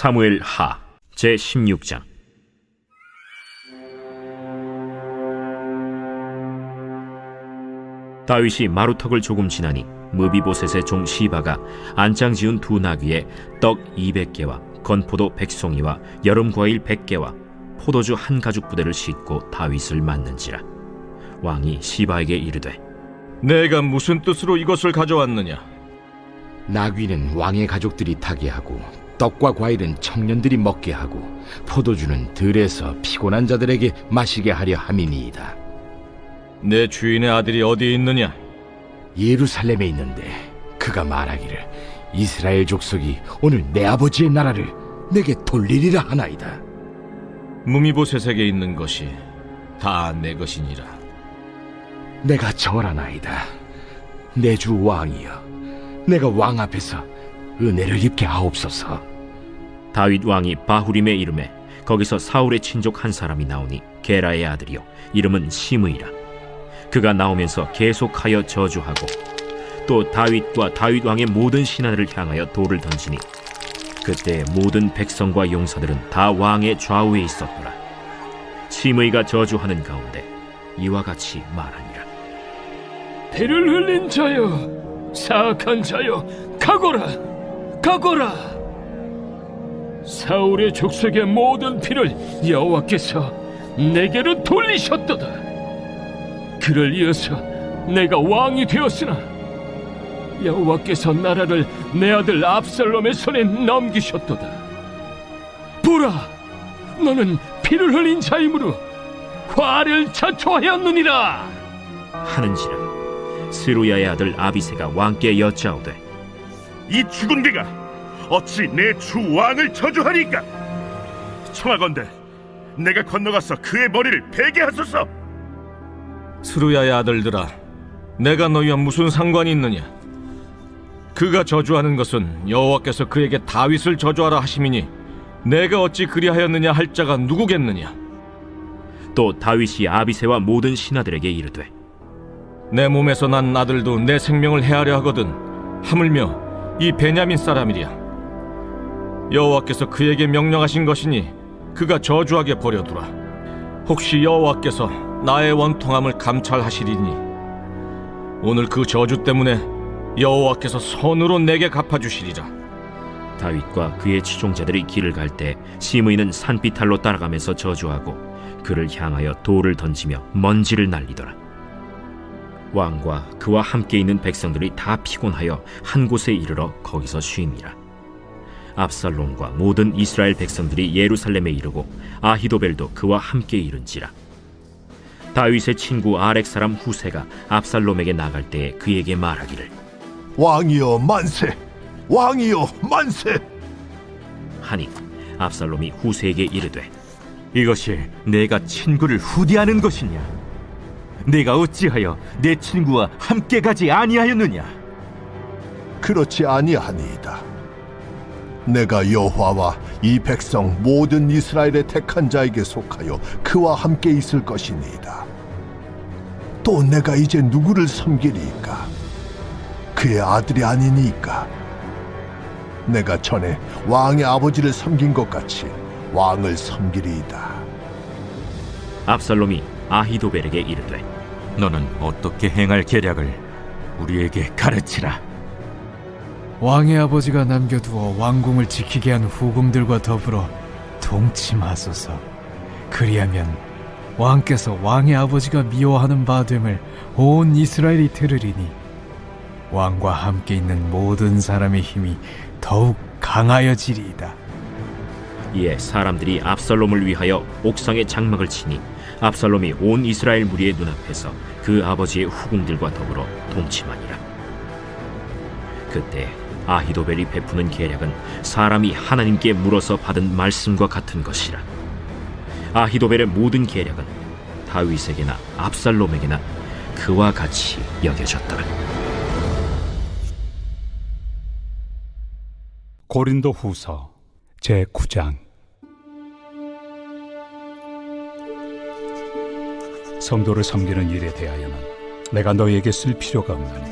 사무엘 하 제 16장 다윗이 마루턱을 조금 지나니 무비보셋의 종 시바가 안장 지은 두 나귀에 떡 200개와 건포도 100송이와 여름 과일 100개와 포도주 한 가죽 부대를 싣고 다윗을 맞는지라 왕이 시바에게 이르되 내가 무슨 뜻으로 이것을 가져왔느냐? 나귀는 왕의 가족들이 타게 하고 떡과 과일은 청년들이 먹게 하고 포도주는 들에서 피곤한 자들에게 마시게 하려 함이니이다. 내 주인의 아들이 어디에 있느냐? 예루살렘에 있는데 그가 말하기를 이스라엘 족속이 오늘 내 아버지의 나라를 내게 돌리리라 하나이다. 무미보셋에게 있는 것이 다 내 것이니라. 내가 절하나이다. 내 주 왕이여, 내가 왕 앞에서 은혜를 입게 하옵소서. 다윗 왕이 바후림에 이름에 거기서 사울의 친족 한 사람이 나오니 게라의 아들이요. 이름은 시므이라. 그가 나오면서 계속하여 저주하고 또 다윗과 다윗 왕의 모든 신하들을 향하여 돌을 던지니 그때 모든 백성과 용사들은 다 왕의 좌우에 있었더라. 시므이가 저주하는 가운데 이와 같이 말하니라. 피를 흘린 자여, 사악한 자여, 가거라, 가거라. 사울의 족속의 모든 피를 여호와께서 내게로 돌리셨도다. 그를 이어서 내가 왕이 되었으나 여호와께서 나라를 내 아들 압살롬의 손에 넘기셨도다. 보라, 너는 피를 흘린 자이므로 화를 자초하였느니라. 하는지라 스루야의 아들 아비세가 왕께 여짜오되 이 죽은 개가 어찌 내 주 왕을 저주하리까? 청하건대 내가 건너가서 그의 머리를 베게 하소서. 스루야의 아들들아, 내가 너희와 무슨 상관이 있느냐? 그가 저주하는 것은 여호와께서 그에게 다윗을 저주하라 하심이니 내가 어찌 그리하였느냐 할 자가 누구겠느냐? 또 다윗이 아비세와 모든 신하들에게 이르되 내 몸에서 난 아들도 내 생명을 해하려 하거든 하물며 이 베냐민 사람이랴 여호와께서 그에게 명령하신 것이니 그가 저주하게 버려두라 혹시 여호와께서 나의 원통함을 감찰하시리니 오늘 그 저주 때문에 여호와께서 손으로 내게 갚아주시리라 다윗과 그의 추종자들이 길을 갈 때 시므이는 산비탈로 따라가면서 저주하고 그를 향하여 돌을 던지며 먼지를 날리더라. 왕과 그와 함께 있는 백성들이 다 피곤하여 한 곳에 이르러 거기서 쉼이라. 압살롬과 모든 이스라엘 백성들이 예루살렘에 이르고 아히도벨도 그와 함께 이른지라. 다윗의 친구 아렉 사람 후세가 압살롬에게 나갈 때에 그에게 말하기를 왕이여 만세! 왕이여 만세! 하니 압살롬이 후세에게 이르되 이것이 내가 친구를 후대하는 것이냐? 내가 어찌하여 내 친구와 함께 가지 아니하였느냐? 그렇지 아니하니이다. 내가 여호와와 이 백성 모든 이스라엘의 택한 자에게 속하여 그와 함께 있을 것이니이다. 또 내가 이제 누구를 섬기리이까? 그의 아들이 아니니까. 내가 전에 왕의 아버지를 섬긴 것 같이 왕을 섬기리이다. 압살롬이 아히도벨에게 이르되 너는 어떻게 행할 계략을 우리에게 가르치라. 왕의 아버지가 남겨두어 왕궁을 지키게 한 후궁들과 더불어 동침하소서. 그리하면 왕께서 왕의 아버지가 미워하는 바 됨을 온 이스라엘이 들으리니 왕과 함께 있는 모든 사람의 힘이 더욱 강하여지리이다. 이에 사람들이 압살롬을 위하여 옥상에 장막을 치니 압살롬이 온 이스라엘 무리의 눈앞에서 그 아버지의 후궁들과 더불어 동침하니라. 그때 아히도벨이 베푸는 계략은 사람이 하나님께 물어서 받은 말씀과 같은 것이라. 아히도벨의 모든 계략은 다윗에게나 압살롬에게나 그와 같이 여겨졌더라. 고린도 후서 제 9장 성도를 섬기는 일에 대하여는 내가 너희에게 쓸 필요가 없나니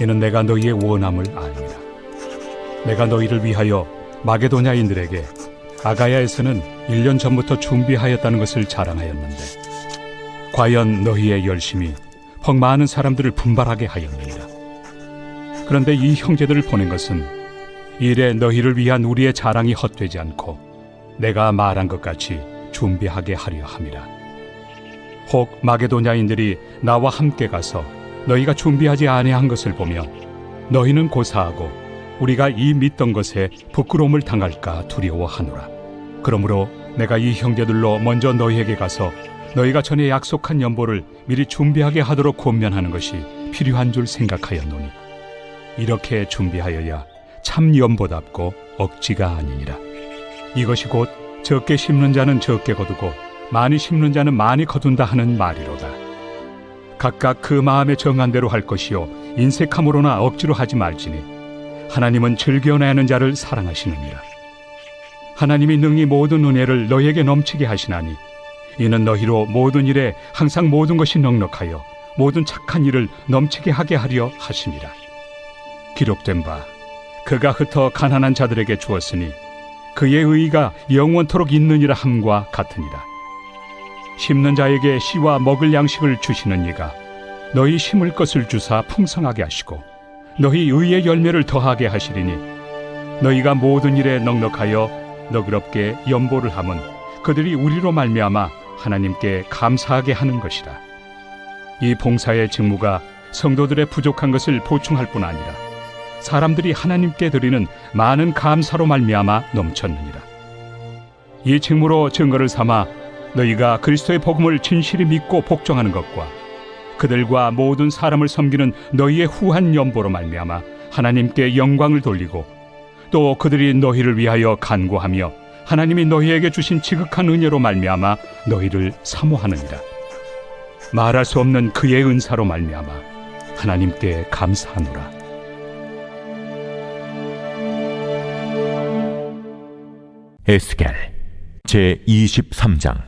이는 내가 너희의 원함을 아니라 내가 너희를 위하여 마게도냐인들에게 아가야에서는 1년 전부터 준비하였다는 것을 자랑하였는데 과연 너희의 열심이 퍽 많은 사람들을 분발하게 하였느니라. 그런데 이 형제들을 보낸 것은 일에 너희를 위한 우리의 자랑이 헛되지 않고 내가 말한 것 같이 준비하게 하려 함이라. 혹 마게도냐인들이 나와 함께 가서 너희가 준비하지 아니한 것을 보며 너희는 고사하고 우리가 이 믿던 것에 부끄러움을 당할까 두려워하노라. 그러므로 내가 이 형제들로 먼저 너희에게 가서 너희가 전에 약속한 연보를 미리 준비하게 하도록 권면하는 것이 필요한 줄 생각하였노니 이렇게 준비하여야 참 연보답고 억지가 아니니라. 이것이 곧 적게 심는 자는 적게 거두고 많이 심는 자는 많이 거둔다 하는 말이로다. 각각 그 마음에 정한 대로 할 것이요 인색함으로나 억지로 하지 말지니 하나님은 즐겨내는 자를 사랑하시느니라. 하나님이 능히 모든 은혜를 너희에게 넘치게 하시나니 이는 너희로 모든 일에 항상 모든 것이 넉넉하여 모든 착한 일을 넘치게 하게 하려 하심이라. 기록된 바 그가 흩어 가난한 자들에게 주었으니 그의 의가 영원토록 있느니라 함과 같으니라. 심는 자에게 씨와 먹을 양식을 주시는 이가 너희 심을 것을 주사 풍성하게 하시고 너희 의의 열매를 더하게 하시리니 너희가 모든 일에 넉넉하여 너그럽게 연보를 함은 그들이 우리로 말미암아 하나님께 감사하게 하는 것이라. 이 봉사의 직무가 성도들의 부족한 것을 보충할 뿐 아니라 사람들이 하나님께 드리는 많은 감사로 말미암아 넘쳤느니라. 이 직무로 증거를 삼아 너희가 그리스도의 복음을 진실히 믿고 복종하는 것과 그들과 모든 사람을 섬기는 너희의 후한 연보로 말미암아 하나님께 영광을 돌리고 또 그들이 너희를 위하여 간구하며 하나님이 너희에게 주신 지극한 은혜로 말미암아 너희를 사모하느니라. 말할 수 없는 그의 은사로 말미암아 하나님께 감사하노라. 에스겔 제 23장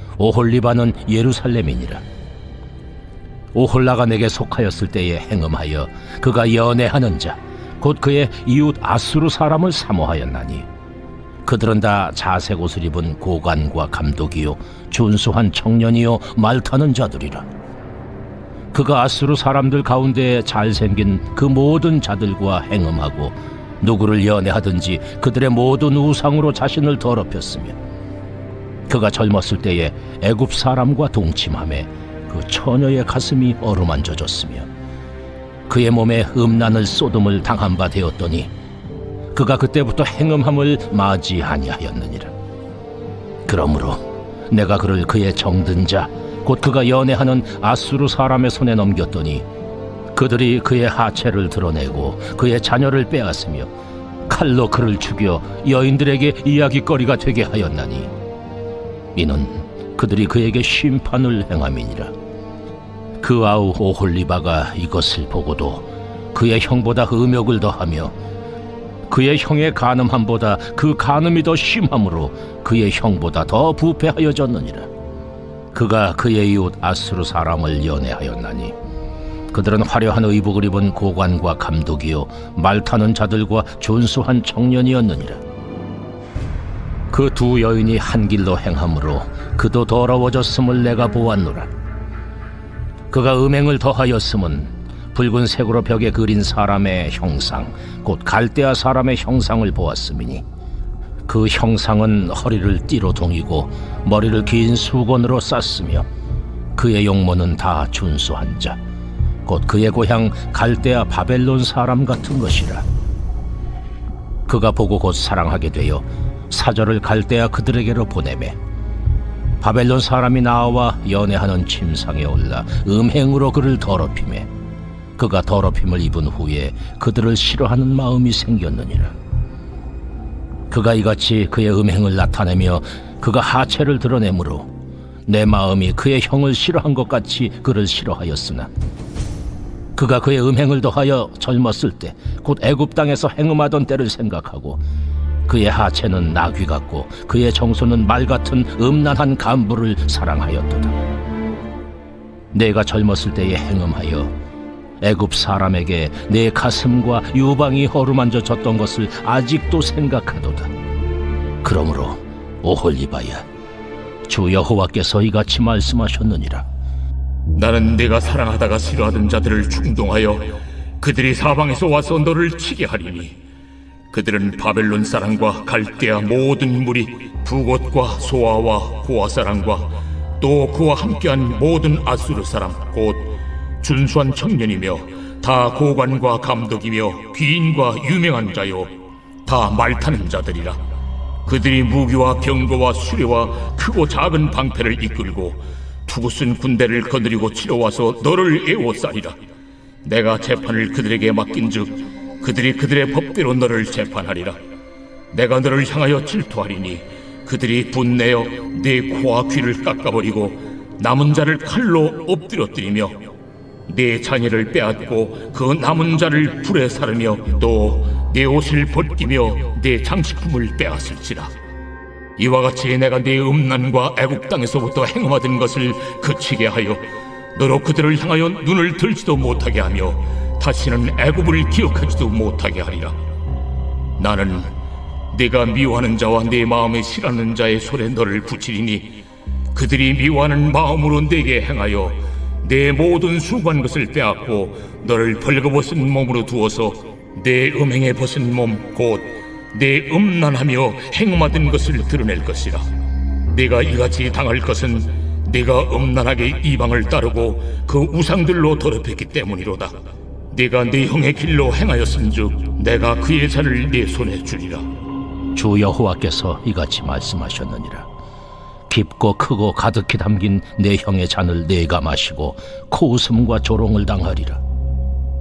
오홀리바는 예루살렘이니라. 오홀라가 내게 속하였을 때에 행음하여 그가 연애하는 자 곧 그의 이웃 아수르 사람을 사모하였나니 그들은 다 자색 옷을 입은 고관과 감독이요 준수한 청년이요 말타는 자들이라. 그가 아수르 사람들 가운데 잘생긴 그 모든 자들과 행음하고 누구를 연애하든지 그들의 모든 우상으로 자신을 더럽혔으며 그가 젊었을 때에 애굽 사람과 동침함에 그 처녀의 가슴이 어루만져졌으며 그의 몸에 음란을 쏟음을 당한 바 되었더니 그가 그때부터 행음함을 맞이 아니하였느니라. 그러므로 내가 그를 그의 정든 자 곧 그가 연애하는 아수르 사람의 손에 넘겼더니 그들이 그의 하체를 드러내고 그의 자녀를 빼앗으며 칼로 그를 죽여 여인들에게 이야기거리가 되게 하였나니 이는 그들이 그에게 심판을 행함이니라. 그 아우 오홀리바가 이것을 보고도 그의 형보다 음욕을 더하며 그의 형의 간음함보다 그 간음이 더 심함으로 그의 형보다 더 부패하여졌느니라. 그가 그의 이웃 아수르 사람을 연애하였나니 그들은 화려한 의복을 입은 고관과 감독이요 말 타는 자들과 준수한 청년이었느니라 그 두 여인이 한 길로 행함으로 그도 더러워졌음을 내가 보았노라. 그가 음행을 더하였음은 붉은 색으로 벽에 그린 사람의 형상 곧 갈대아 사람의 형상을 보았음이니 그 형상은 허리를 띠로 동이고 머리를 긴 수건으로 쌌으며 그의 용모는 다 준수한 자 곧 그의 고향 갈대아 바벨론 사람 같은 것이라. 그가 보고 곧 사랑하게 되어 사절을 갈대아 그들에게로 보내매 바벨론 사람이 나와 연애하는 침상에 올라 음행으로 그를 더럽히매 그가 더럽힘을 입은 후에 그들을 싫어하는 마음이 생겼느니라. 그가 이같이 그의 음행을 나타내며 그가 하체를 드러내므로 내 마음이 그의 형을 싫어한 것 같이 그를 싫어하였으나 그가 그의 음행을 더하여 젊었을 때 곧 애굽 땅에서 행음하던 때를 생각하고 그의 하체는 나귀 같고 그의 정소는 말 같은 음란한 간부를 사랑하였도다. 내가 젊었을 때에 행음하여 애굽 사람에게 내 가슴과 유방이 어루만져 졌던 것을 아직도 생각하도다. 그러므로 오홀리바야 주 여호와께서 이같이 말씀하셨느니라. 나는 네가 사랑하다가 싫어하던 자들을 충동하여 그들이 사방에서 와서 너를 치게 하리니 그들은 바벨론 사람과 갈대아 모든 무리 부곳과 소아와 고아 사람과 또 그와 함께한 모든 아수르 사람 곧 준수한 청년이며 다 고관과 감독이며 귀인과 유명한 자요. 다 말타는 자들이라. 그들이 무기와 병거와 수레와 크고 작은 방패를 이끌고 투구쓴 군대를 거느리고 치러 와서 너를 애워싸리라. 내가 재판을 그들에게 맡긴즉 그들이 그들의 법대로 너를 재판하리라. 내가 너를 향하여 질투하리니 그들이 분내어 네 코와 귀를 깎아버리고 남은 자를 칼로 엎드려뜨리며 네 자녀를 빼앗고 그 남은 자를 불에 사르며 또 네 옷을 벗기며 네 장식품을 빼앗을지라. 이와 같이 내가 네 음란과 애국 땅에서부터 행음하던 것을 그치게 하여 너로 그들을 향하여 눈을 들지도 못하게 하며 다시는 애굽을 기억하지도 못하게 하리라. 나는 네가 미워하는 자와 네 마음에 싫어하는 자의 손에 너를 붙이리니 그들이 미워하는 마음으로 내게 행하여 내 모든 수고한 것을 빼앗고 너를 벌거벗은 몸으로 두어서 내 음행에 벗은 몸곧내 음란하며 행음하던 것을 드러낼 것이라. 네가 이같이 당할 것은 네가 음란하게 이방을 따르고 그 우상들로 더럽혔기 때문이로다 네가 네 형의 길로 행하였은즉 내가 그의 자를 네 손에 주리라 주 여호와께서 이같이 말씀하셨느니라. 깊고 크고 가득히 담긴 내 형의 잔을 내가 마시고 코웃음과 조롱을 당하리라.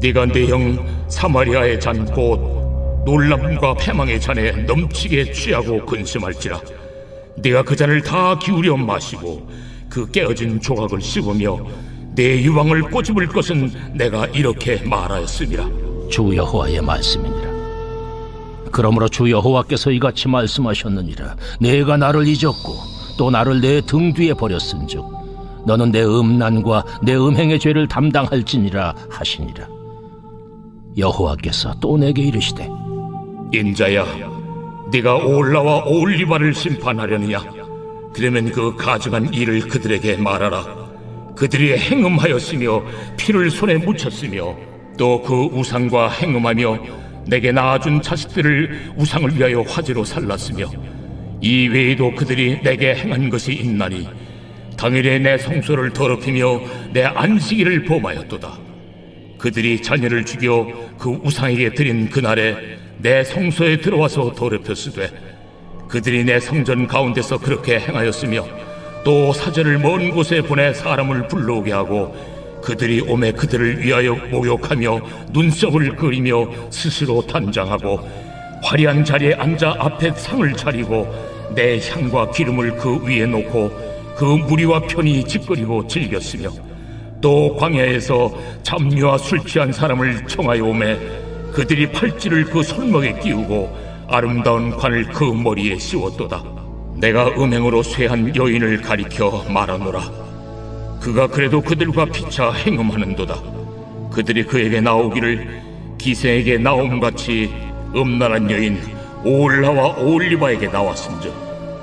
네가 내형 사마리아의 잔 곧 놀람과 패망의 잔에 넘치게 취하고 근심할지라 네가 그 잔을 다 기울여 마시고 그 깨어진 조각을 씹으며 내 유방을 꼬집을 것은 내가 이렇게 말하였습니다 주 여호와의 말씀이니라. 그러므로 주 여호와께서 이같이 말씀하셨느니라. 내가 나를 잊었고 또 나를 내 등 뒤에 버렸은즉 너는 내 음란과 내 음행의 죄를 담당할지니라 하시니라. 여호와께서 또 내게 이르시되 인자야 네가 올라와 올리바를 심판하려느냐 그러면 그 가증한 일을 그들에게 말하라 그들이 행음하였으며 피를 손에 묻혔으며 또 그 우상과 행음하며 내게 낳아준 자식들을 우상을 위하여 화제로 살랐으며 이 외에도 그들이 내게 행한 것이 있나니 당일에 내 성소를 더럽히며 내 안식일을 범하였도다. 그들이 자녀를 죽여 그 우상에게 드린 그날에 내 성소에 들어와서 더럽혔으되 그들이 내 성전 가운데서 그렇게 행하였으며 또 사제를 먼 곳에 보내 사람을 불러오게 하고 그들이 오매 그들을 위하여 모욕하며 눈썹을 그리며 스스로 단장하고 화려한 자리에 앉아 앞에 상을 차리고 내 향과 기름을 그 위에 놓고 그 무리와 편히 짓거리고 즐겼으며 또 광야에서 잡류와 술 취한 사람을 청하여 오매 그들이 팔찌를 그 손목에 끼우고 아름다운 관을 그 머리에 씌웠도다 내가 음행으로 쇠한 여인을 가리켜 말하노라 그가 그래도 그들과 피차 행음하는도다 그들이 그에게 나오기를 기생에게 나옴같이 음란한 여인 오올라와 오올리바에게 나왔은즉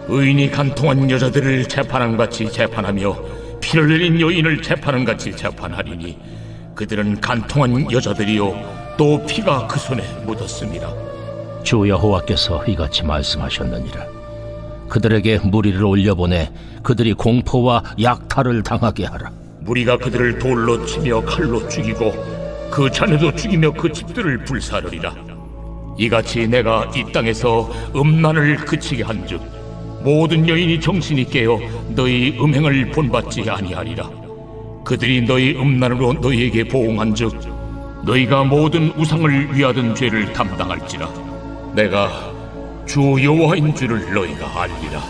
의인이 간통한 여자들을 재판한 같이 재판하며 피를 흘린 여인을 재판한 같이 재판하리니 그들은 간통한 여자들이요 또 피가 그 손에 묻었습니다. 주 여호와께서 이같이 말씀하셨느니라. 그들에게 무리를 올려보내 그들이 공포와 약탈을 당하게 하라. 무리가 그들을 돌로 치며 칼로 죽이고 그 자녀도 죽이며 그 집들을 불사르리라. 이같이 내가 이 땅에서 음란을 그치게 한즉 모든 여인이 정신이 깨어 너희 음행을 본받지 아니하리라. 그들이 너희 음란으로 너희에게 보응한즉 너희가 모든 우상을 위하던 죄를 담당할지라 내가 주 여호와인 줄을 너희가 알리라.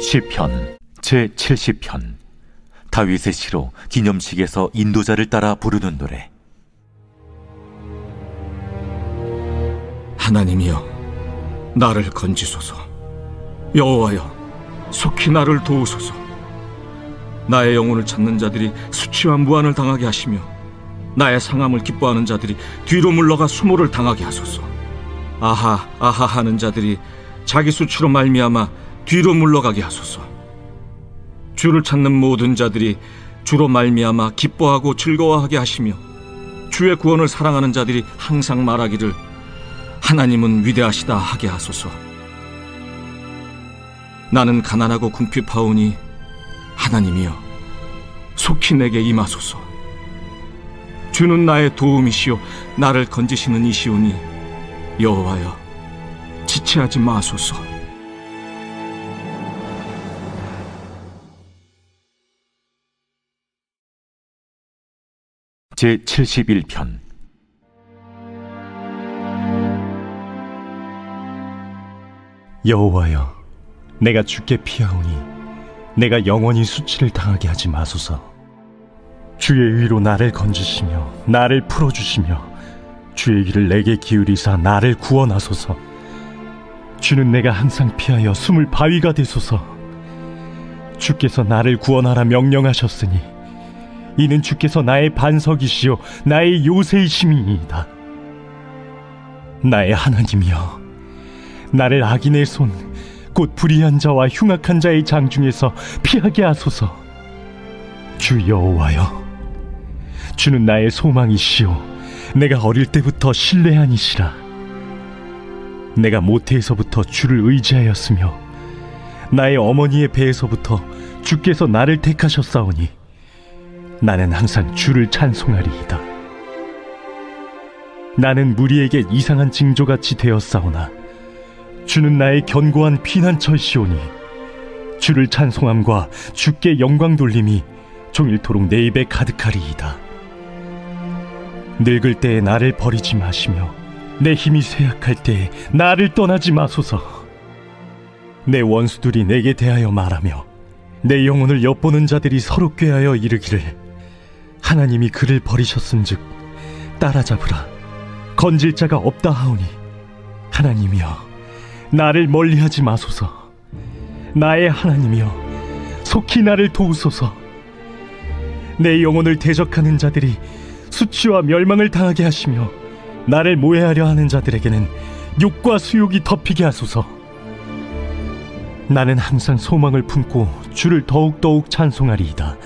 시편 제 70편. 다윗의 시로 기념식에서 인도자를 따라 부르는 노래. 하나님이여 나를 건지소서. 여호와여 속히 나를 도우소서. 나의 영혼을 찾는 자들이 수치와 무한을 당하게 하시며 나의 상함을 기뻐하는 자들이 뒤로 물러가 수모를 당하게 하소서 아하 아하 하는 자들이 자기 수치로 말미암아 뒤로 물러가게 하소서 주를 찾는 모든 자들이 주로 말미암아 기뻐하고 즐거워하게 하시며 주의 구원을 사랑하는 자들이 항상 말하기를 하나님은 위대하시다 하게 하소서. 나는 가난하고 궁핍하오니 하나님이여 속히 내게 임하소서. 주는 나의 도움이시요 나를 건지시는 이시오니 여호와여 지체하지 마소서. 제 71편 여호와여, 내가 주께 피하오니 내가 영원히 수치를 당하게 하지 마소서. 주의 의로 나를 건지시며 나를 풀어주시며 주의 길을 내게 기울이사 나를 구원하소서. 주는 내가 항상 피하여 숨을 바위가 되소서. 주께서 나를 구원하라 명령하셨으니 이는 주께서 나의 반석이시요 나의 요새이심이니이다. 나의 하나님이여 나를 악인의 손, 곧 불의한 자와 흉악한 자의 장 중에서 피하게 하소서. 주 여호와여, 주는 나의 소망이시오. 내가 어릴 때부터 신뢰하니시라. 내가 모태에서부터 주를 의지하였으며, 나의 어머니의 배에서부터 주께서 나를 택하셨사오니, 나는 항상 주를 찬송하리이다. 나는 무리에게 이상한 징조같이 되었사오나, 주는 나의 견고한 피난처시오니 주를 찬송함과 주께 영광 돌림이 종일토록 내 입에 가득하리이다. 늙을 때에 나를 버리지 마시며 내 힘이 쇠약할 때에 나를 떠나지 마소서. 내 원수들이 내게 대하여 말하며 내 영혼을 엿보는 자들이 서로 꾀하여 이르기를 하나님이 그를 버리셨은즉 따라잡으라 건질 자가 없다 하오니 하나님이여 나를 멀리하지 마소서. 나의 하나님이여, 속히 나를 도우소서. 내 영혼을 대적하는 자들이 수치와 멸망을 당하게 하시며 나를 모해하려 하는 자들에게는 욕과 수욕이 덮이게 하소서. 나는 항상 소망을 품고 주를 더욱더욱 찬송하리이다.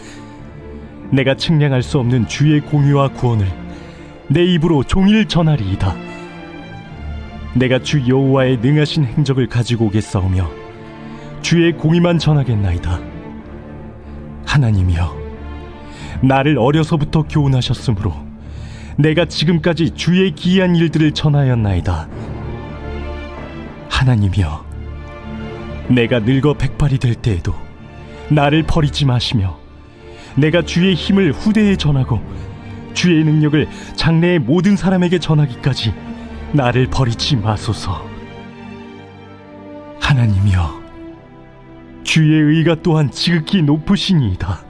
내가 측량할 수 없는 주의 공의와 구원을 내 입으로 종일 전하리이다. 내가 주 여호와의 능하신 행적을 가지고 오겠사오며 주의 공의만 전하겠나이다. 하나님이여, 나를 어려서부터 교훈하셨으므로 내가 지금까지 주의 기이한 일들을 전하였나이다. 하나님이여, 내가 늙어 백발이 될 때에도 나를 버리지 마시며 내가 주의 힘을 후대에 전하고 주의 능력을 장래의 모든 사람에게 전하기까지 나를 버리지 마소서. 하나님이여, 주의 의가 또한 지극히 높으시니이다.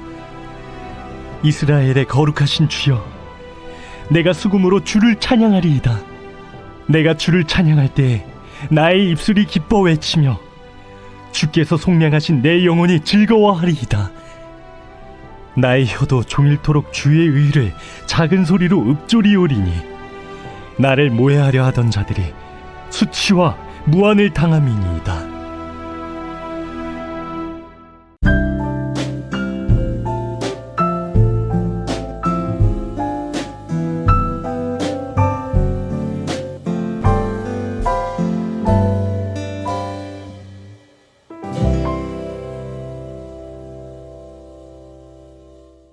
이스라엘의 거룩하신 주여, 내가 수금으로 주를 찬양하리이다. 내가 주를 찬양할 때 나의 입술이 기뻐 외치며 주께서 속량하신 내 영혼이 즐거워하리이다. 나의 혀도 종일토록 주의 의를 작은 소리로 읊조리오리니 나를 모해하려 하던 자들이 수치와 무한을 당함이니이다.